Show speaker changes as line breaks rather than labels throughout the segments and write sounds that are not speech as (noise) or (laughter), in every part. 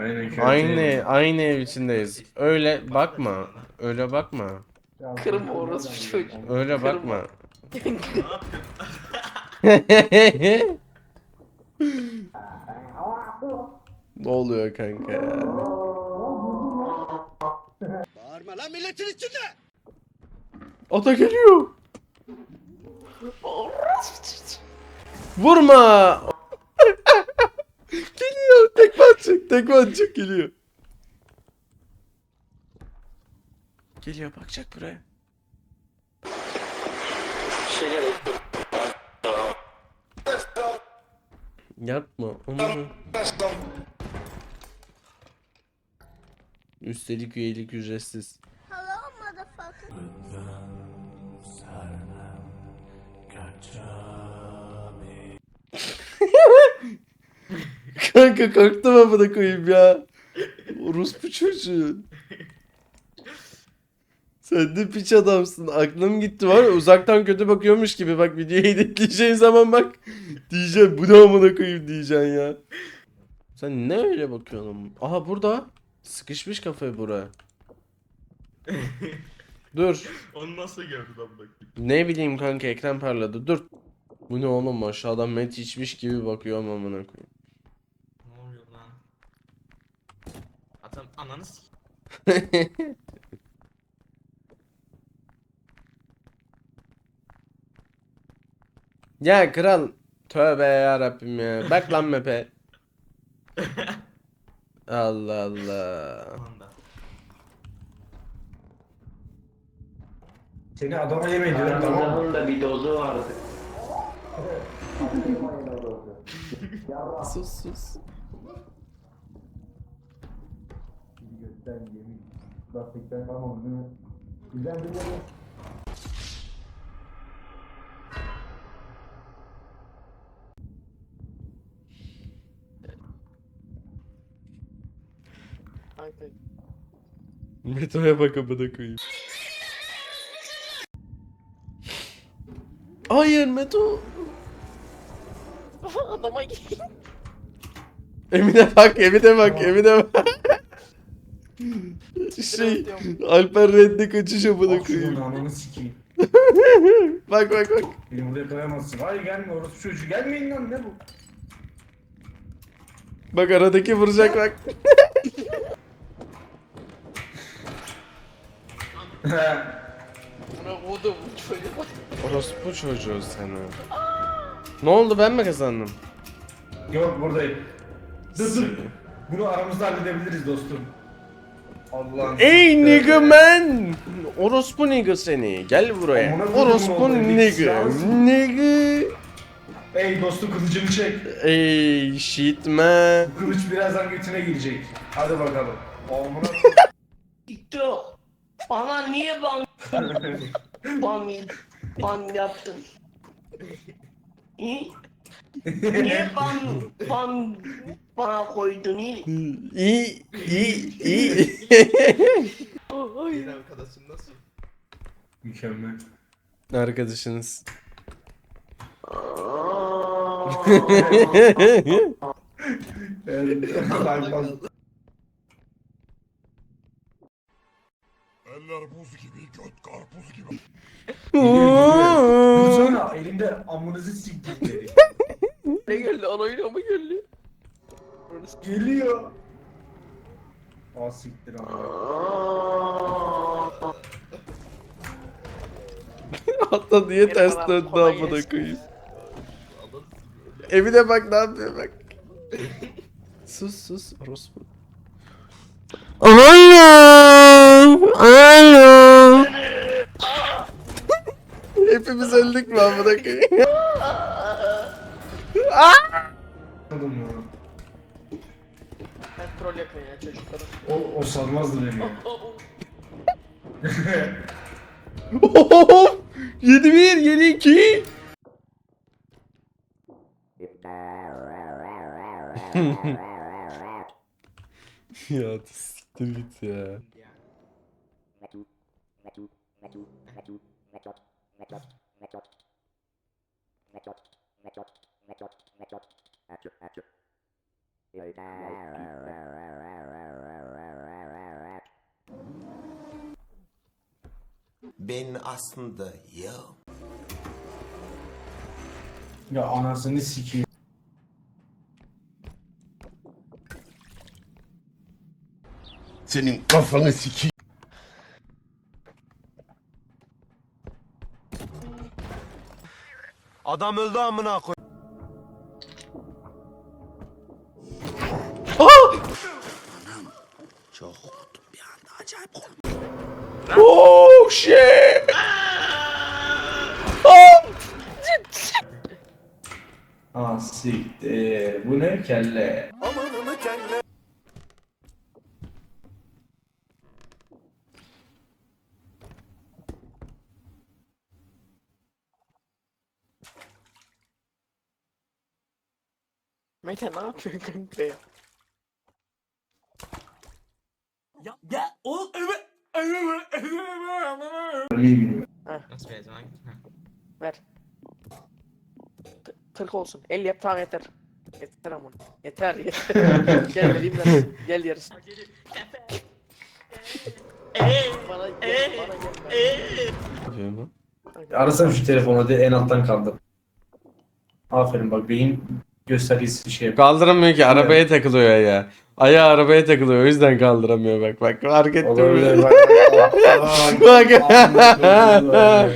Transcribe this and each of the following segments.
Aynen kötü.
Aynı aynı ev içindeyiz. Öyle bakma. Öyle bakma.
Kırma orası çocuğu.
Öyle bakma. ne oluyor kanka ya?
Bağırma lan milletin içinde.
Ata geliyor. Vurma. geliyor. Tekme atacak. Geliyor. Geliyor bakacak buraya. Yapma onu. Üstelik üyelik ücretsiz.
Hello, motherfucker.
Kanka kalktım amına koyayım ya. Orospu çocuğu. Sen de piç adamsın. Aklım gitti var ya uzaktan kötü bakıyormuş gibi bak videoyu editleyeceğin zaman bak diyeceğim bu ne amına koyayım diyeceksin ya. Sen ne öyle bakıyorsun? Aha burada. Sıkışmış kafayı buraya. (laughs) Dur.
Onu nasıl gördün lan bakayım?
Ne bileyim kanka ekran parladı. Dur. Bu ne oğlum aşağıdan met içmiş gibi bakıyor amına koyayım.
Ne oluyor lan? Atan ananı s- (laughs)
Ya kral. Tövbe ya Rabbim ya. Bak lan (laughs) mepe. (laughs) Allah Allah.
Seni adama yemeyin diyorum tamam mı?
Da bir dozu vardı.
Sus sus.
Gökten yemin. Lastikten tamam değil mi? Güzel bir yemin.
Kanka.
Meto'ya bak amına koyayım. Hayır Meto. (laughs)
Adama git.
Emine bak, Emine bak, Emine bak. Şey, Alper Red'de kaçış amına
şunu
koyayım.
ananı sikeyim. (laughs)
Bak bak bak.
Beni buraya koyamazsın. Hayır gelme orası çocuğu. Gelmeyin lan ne bu?
Bak aradaki vuracak bak. (laughs)
Buna vurdu bu çocuk.
Orospu çocuğu seni. Ne oldu ben mi kazandım?
Yok buradayım. Dur dur. Bunu aramızda halledebiliriz dostum. Allah'ım.
Ey nigga man! Orospu nigga seni. Gel buraya.
Amına
Orospu nigga.
silahsın.
Nigga.
Ey dostum kılıcını çek.
Ey shit man.
Bu kılıç birazdan götüne girecek. Hadi bakalım. Amına
TikTok. Bana niye ban ban ban yaptın? Niye ban ban bana koydun iyi?
İyi, iyi, iyi.
Bir arkadaşım nasıl?
Mükemmel.
Arkadaşınız.
Eller buz gibi, göt karpuz gibi.
Dursana elimde amınızı siktim dedi.
Ne geldi? Ana mı geldi?
Geliyor. Aa siktir ama. (laughs)
Hatta niye
Bir
ters
bana
döndü
kolay
amına
gelsin.
koyayım. Evine bak ne yapıyor bak. (laughs) sus sus orospu. Alo! Alo! (laughs) Hepimiz öldük mü amına koyayım?
Anladın mı?
Troll yapıyor ya çocukları.
O, o salmazdı beni.
Ohoho! 7-1, 7-2. ya siktir git ya.
Ben aslında ya.
Ya anasını sikeyim.
Senin kafanı sikeyim.
Adam öldü amına koy.
Ah siktir. Bu ne kelle?
Amanını kelle.
Mete ne yapıyorsun kanka ya? Ya ya o evet.
Nasıl bir? Ha.
Ver. T- Kırk olsun. 50 yap tamam yeter. Yeter aman. Yeter yeter. (laughs) gel vereyim ben. Gel yarısı. bana gel. Bana gel.
Yapıyorum lan.
Arasam şu telefonu hadi en alttan kaldır. Aferin bak beyin göstergesi şey yap.
Kaldıramıyor ki arabaya takılıyor ya. Ayağı arabaya takılıyor o yüzden kaldıramıyor bak bak fark ettin
Olabilir bak.
Bak.
bak.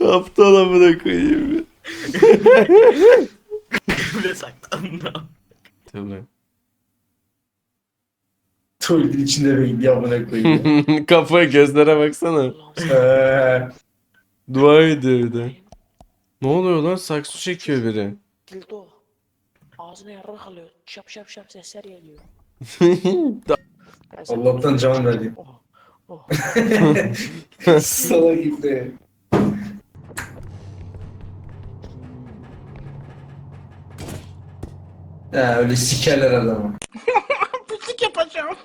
(laughs)
Aptal amına koyayım.
Ve saklandı.
Tabii.
Tuvaletin içinde beyin yavına koyayım. (laughs)
Kafa gözlere baksana.
Eee,
Dua ediyor bir de. Ne oluyor lan saksı çekiyor biri.
Dildo. Ağzına yarrak alıyor. Şap şap şap sesler geliyor. (laughs) Ben sana-
Allah'tan can verdi.
Oh, oh. (laughs)
Sana gitti. Ha öyle sikerler adamı. (laughs)
Pislik yapacağım.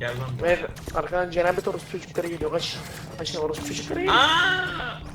Gel lan.
Ver arkadan cenabet orospu çocukları geliyor. Kaç. Kaç orospu çocukları geliyor.
Aaa!